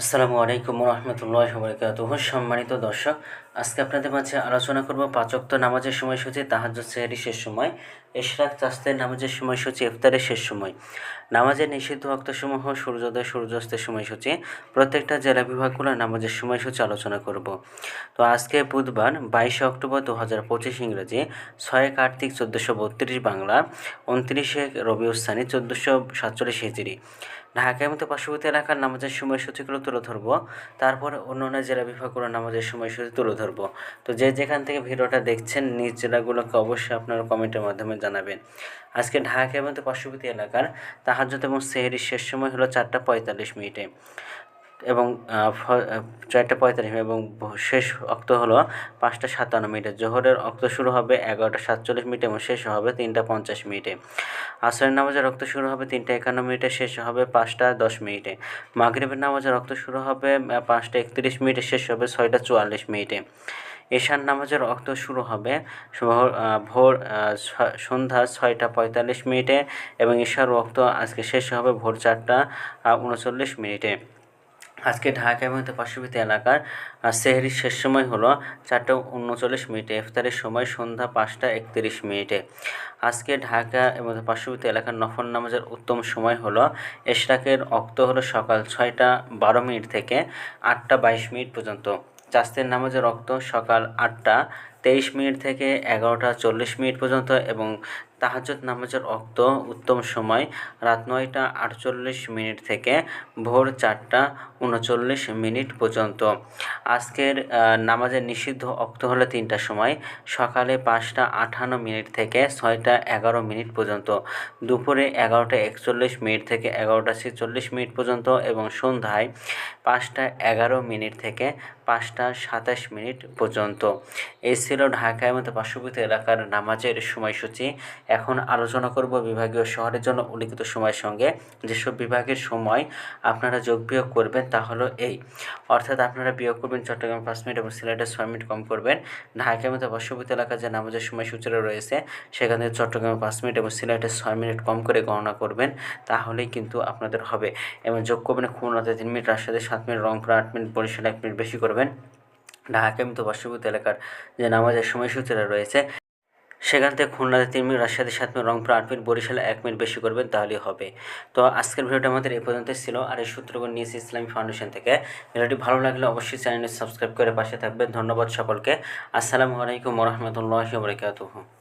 আসসালামু আলাইকুম রহমতুল্লাহ বরকাত সম্মানিত দর্শক, আজকে আপনাদের মাঝে আলোচনা করব পাচক্ত নামাজের সময়সূচি, তাহাজ্জুদ সেহরি শেষ সময়, এশরাক চাস্তের নামাজের সময়সূচি, ইফতারের শেষ সময়। নামাজের নিষিদ্ধ অক্তসমূহ সূর্যোদয়, সূর্যাস্তের সময়সূচি, প্রত্যেকটা জেলা বিভাগগুলো নামাজের সময়সূচি আলোচনা করব। তো আজকে বুধবার, বাইশে অক্টোবর দু হাজার পঁচিশ ইংরেজি, ছয় কার্তিক চোদ্দোশো বত্রিশ বাংলা, উনত্রিশে রবিউস্থানি চোদ্দোশো সাতচল্লিশ হিজড়ি ঢাকার মতো পার্শ্ববর্তী এলাকার নামাজের সময়সূচিগুলো তুলে ধরবো। তারপর অন্য অন্য জেলা বিভাগগুলো নামাজের সময়সূচি তুলে ধরবো। তো যে যেখান থেকে ভিডিওটা দেখছেন, নিজ জেলাগুলোকে অবশ্যই আপনারা কমেন্টের মাধ্যমে জানাবেন। আজকে ঢাকা এবং পার্শ্ববর্তী এলাকার তাহাজত এবং সেহেরির শেষ সময় হলো চারটা পঁয়তাল্লিশ মিনিটে। এবং চারটা পঁয়তাল্লিশ মিনিট এবং শেষ অক্ত হলো পাঁচটা সাতান্ন মিনিটে। জোহরের অক্ত শুরু হবে এগারোটা সাতচল্লিশ মিনিট এবং শেষ হবে তিনটা পঞ্চাশ মিনিটে। আসরের নামাজের রক্ত শুরু হবে তিনটা একান্ন মিনিটে, শেষ হবে পাঁচটা দশ মিনিটে। মাগরিবের নামাজের রক্ত শুরু হবে পাঁচটা একত্রিশ মিনিটে, শেষ হবে ছয়টা চুয়াল্লিশ মিনিটে। এশার নামাজের রক্ত শুরু হবে ভোর সন্ধ্যা ছয়টা পঁয়তাল্লিশ মিনিটে এবং ঈশার রক্ত আজকে শেষ হবে ভোর চারটা উনচল্লিশ মিনিটে। আজকে ঢাকা এবং পার্শ্ববর্তী এলাকার সেহরির শেষ সময় হলো চারটা উনচল্লিশ মিনিটে, ইফতারের সময় সন্ধ্যা পাঁচটা একত্রিশ মিনিটে। আজকে ঢাকা এবং পার্শ্ববর্তী এলাকার নফর নামাজের উত্তম সময় হলো এশরাকের অক্ত হলো সকাল ছয়টা বারো মিনিট থেকে আটটা বাইশ মিনিট পর্যন্ত। চাস্তের নামাজের রক্ত সকাল আটটা তেইশ মিনিট থেকে এগারোটা চল্লিশ মিনিট পর্যন্ত এবং তাহাজত নামাজের অক্ত উত্তম সময় রাত নয়টা আটচল্লিশ মিনিট থেকে ভোর চারটা উনচল্লিশ মিনিট পর্যন্ত। আজকের নামাজের নিষিদ্ধ অক্ত হলো তিনটার সময়, সকালে পাঁচটা আঠান্ন মিনিট থেকে ছয়টা এগারো মিনিট পর্যন্ত, দুপুরে এগারোটা একচল্লিশ মিনিট থেকে এগারোটা ছেচল্লিশ মিনিট পর্যন্ত এবং সন্ধ্যায় পাঁচটা এগারো মিনিট থেকে পাঁচটা সাতাশ মিনিট পর্যন্ত। এই ঢাকায় মতো পার্শ্ববর্তী এলাকার নামাজের সময়সূচি। এখন আলোচনা করব বিভাগীয় শহরের জন্য উল্লিখিত সময়ের সঙ্গে। যেসব বিভাগের সময় আপনারা যোগ বিয়োগ করবেন তা হলো এই। অর্থাৎ আপনারা বিয়োগ করবেন চট্টগ্রাম পাঁচ মিনিট এবং সিলেটের ছয় মিনিট কম করবেন। ঢাকার মতো পার্শ্ববর্তী এলাকার যে নামাজের সময়সূচিরা রয়েছে, সেখান থেকে চট্টগ্রামে পাঁচ মিনিট এবং সিলেটের ছয় মিনিট কম করে গণনা করবেন। তাহলেই কিন্তু আপনাদের হবে। এবং যোগ করবেন খুলনাতে তিন মিনিট, রাজশাহীতে সাত মিনিট, রংপুর আট মিনিট, বরিশালে এক মিনিট বেশি করবেন। ঢাকা মতো পার্শ্ববর্তী এলাকার যে নামাজের সময়সূচিরা রয়েছে, সেখান থেকে খুলনাতে তিন মিনিট রাজশাহী সাত মিনিট, রংপুর আট মিনিট, বরিশালে এক মিনিট বেশি করবেন, তাহলেই হবে। তো আজকের ভিডিওটা আমাদের এই পর্যন্ত ছিল। আর এই সূত্রগুলো নিয়েছি ইসলামী ফাউন্ডেশন থেকে। ভিডিওটি ভালো লাগলে অবশ্যই চ্যানেলটি সাবস্ক্রাইব করে পাশে থাকবেন। ধন্যবাদ সকলকে। আসসালামু আলাইকুম রহমতুল্লাহ বরকাতহ।